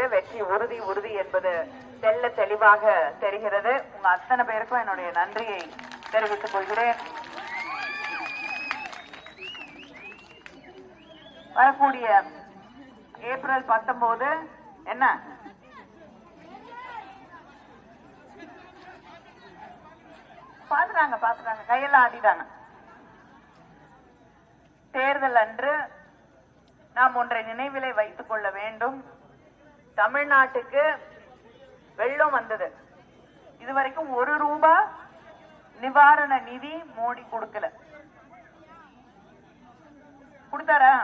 வெற்றி உறுதி உறுதி என்பது தெல்ல தெளிவாக தெரிகிறது. உங்க அத்தனை பேருக்கும் என்னுடைய நன்றியை தெரிவித்துக் கொள்கிறேன். வரக்கூடிய ஏப்ரல் பத்தொன்பது என்ன? பாத்துறாங்க பாத்துறாங்க கையெல்லாம் ஆடிட்டாங்க தேர்தல் அன்று நாம் ஒன்றை நினைவிலை வைத்துக் கொள்ள வேண்டும். தமிழ்நாட்டுக்கு வெள்ளம் வந்தது. இதுவரைக்கும் ஒரு ரூபா நிவாரண நிதி மோடி கொடுக்கல. கொடுத்தாரா?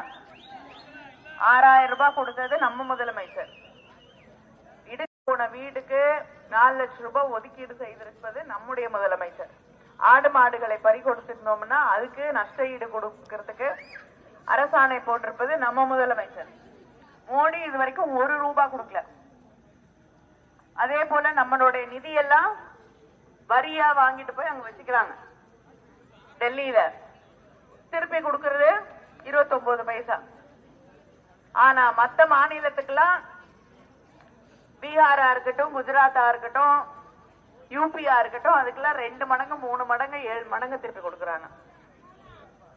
ஆறாயிரம் ரூபாய் கொடுத்தது நம்ம முதலமைச்சர். இடிஞ்சு போன வீட்டுக்கு நாலு லட்சம் ரூபாய் ஒதுக்கீடு செய்திருப்பது நம்முடைய முதலமைச்சர். ஆடு மாடுகளை பறி கொடுத்துருந்தோம்னா அதுக்கு நஷ்ட ஈடு கொடுக்கறதுக்கு அரசாணை போட்டிருப்பது நம்ம முதலமைச்சர். மோடி இது வரைக்கும் ஒரு ரூபாய் கொடுக்கல. அதே போல நம்மளுடைய நிதி எல்லாம் வரியா வாங்கிட்டு போய் அங்க வச்சுக்கிறாங்க. டெல்லியில. திருப்பி கொடுக்கறது இருபத்தொன்பது பைசா. ஆனா மத்த மாநிலத்துக்கெல்லாம் பீகாரா இருக்கட்டும் குஜராத்தா இருக்கட்டும் யூபியா இருக்கட்டும் அதுக்கெல்லாம் ரெண்டு மடங்கு மூணு மடங்கு ஏழு மடங்கு திருப்பி கொடுக்கறாங்க.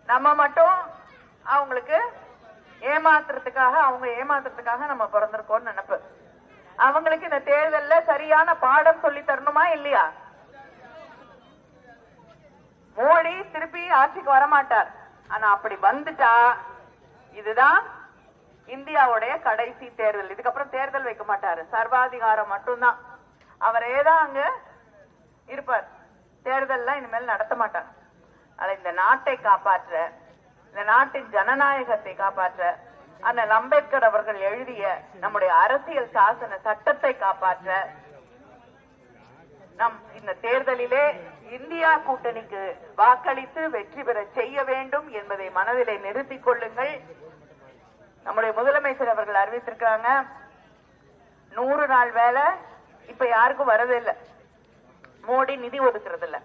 நம்ம மட்டும் அவங்களுக்கு ஏமாத்துறதுக்காக அவங்க ஏமாத்துறதுக்காக நம்ம பிறந்திருக்கோம்னு நினைப்பு. அவங்களுக்கு இந்த தேர்தல்ல சரியான பாடம் சொல்லி தரணுமா இல்லையா? மோடி திருப்பி ஆட்சிக்கு வரமாட்டார். ஆனா அப்படி வந்துட்டா இதுதான் இந்தியாவுடைய கடைசி தேர்தல். இதுக்கப்புறம் தேர்தல் வைக்க மாட்டாரு. சர்வாதிகாரம் மட்டும்தான். அவரே தான் அங்க இருப்பார். தேர்தல்லாம் இனிமேல் நடத்த மாட்டார். அதை இந்த நாட்டை காப்பாற்ற இந்த நாட்டின் ஜனநாயகத்தை காப்பாற்ற அண்ணல் அம்பேத்கர் அவர்கள் எழுதிய நம்முடைய அரசியல் சாசன சட்டத்தை காப்பாற்ற நம் இந்த தேர்தலிலே இந்தியா கூட்டணிக்கு வாக்களித்து வெற்றி பெற செய்ய வேண்டும் என்பதை மனதிலே நிறுத்திக் கொள்ளுங்கள். நம்முடைய முதலமைச்சர் அவர்கள் அறிவித்திருக்கிறாங்க நூறு நாள் வேலை இப்ப யாருக்கும் வரதில்லை மோடி நிதி ஒதுக்குறது இல்ல.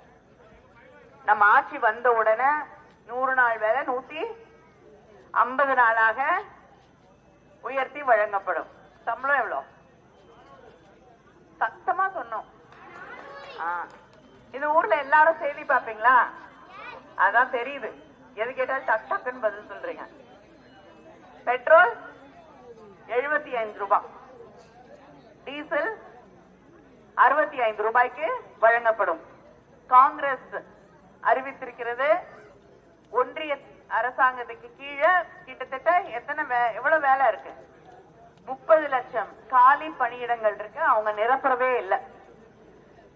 நம்ம ஆட்சி வந்த உடனே நூறு நாள் வேலை நூத்தி ஐம்பது நாளாக உயர்த்தி வழங்கப்படும். சம்பளம் எவ்வளோ? சத்தமா சொன்னோம். இந்த ஊர்ல எல்லாரும் செய்தி பாப்பீங்களா அதான் தெரியுது. எது கேட்டாலும் டக் டக்குன்னு பதில் சொல்றீங்க. பெட்ரோல் எழுபத்தி ஐந்து ரூபாய் டீசல் அறுபத்தி ஐந்து ரூபாய்க்கு வழங்கப்படும். காங்கிரஸ் அறிவித்திருக்கிறது ஒன்றிய அரசாங்கத்துக்கு கீழே கிட்டத்தட்ட எத்தனை வே- எவ்வளவு வேலை இருக்கு? முப்பது லட்சம் காலி பணியிடங்கள் இருக்கு அவங்க நிரப்புறவே இல்லை.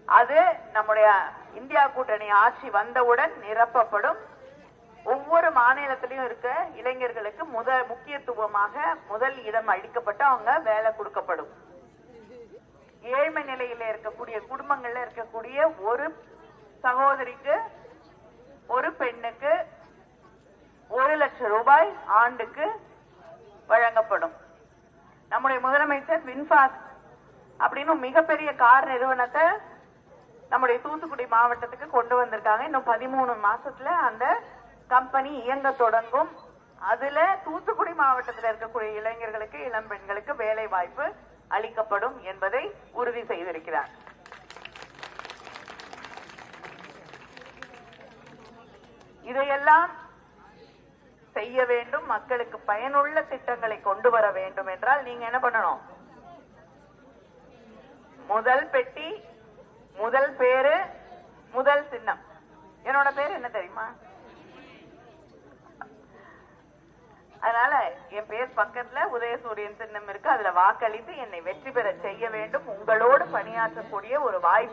அது நம்முடைய இந்தியா கூட்டணி ஆட்சி வந்தவுடன் நிரப்பப்படும். ஒவ்வொரு மாநிலத்திலையும் இருக்க இளைஞர்களுக்கு முத முக்கியத்துவமாக முதல் இடம் அளிக்கப்பட்டு அவங்க வேலை கொடுக்கப்படும். ஏழ்மை நிலையில இருக்கக்கூடிய குடும்பங்கள்ல இருக்கக்கூடிய ஒரு சகோதரிக்கு ஒரு பெண்ணுக்கு ஒரு லட்சம் ரூபாய் ஆண்டுக்கு வழங்கப்படும். நம்முடைய முதலமைச்சர் வின்பாஸ் அப்படின்னு மிகப்பெரிய கார் நிறுவனத்தை நம்முடைய தூத்துக்குடி மாவட்டத்துக்கு கொண்டு வந்திருக்காங்க. இன்னும் பதிமூணு மாசத்துல அந்த கம்பெனி இயங்க தொடங்கும். அதுல தூத்துக்குடி மாவட்டத்தில் இருக்கக்கூடிய இளைஞர்களுக்கு இளம் பெண்களுக்கு வேலை வாய்ப்பு அளிக்கப்படும் என்பதை உறுதி செய்திருக்கிறார். இதையெல்லாம் செய்ய வேண்டும் மக்களுக்கு பயனுள்ள திட்டங்களை கொண்டு வர வேண்டும் என்றால் நீங்க என்ன பண்ணணும்? முதல் பெட்டி முதல் பேரு முதல் சின்னம். என்னோட பேர் என்ன தெரியுமா? அதனால என் பேர் பக்கத்துல உதயசூரியன் சின்னம் இருக்கு. அதுல வாக்களித்து என்னை வெற்றி பெற செய்ய வேண்டும். உங்களோடு பணியாற்றக்கூடிய ஒரு வாய்ப்பு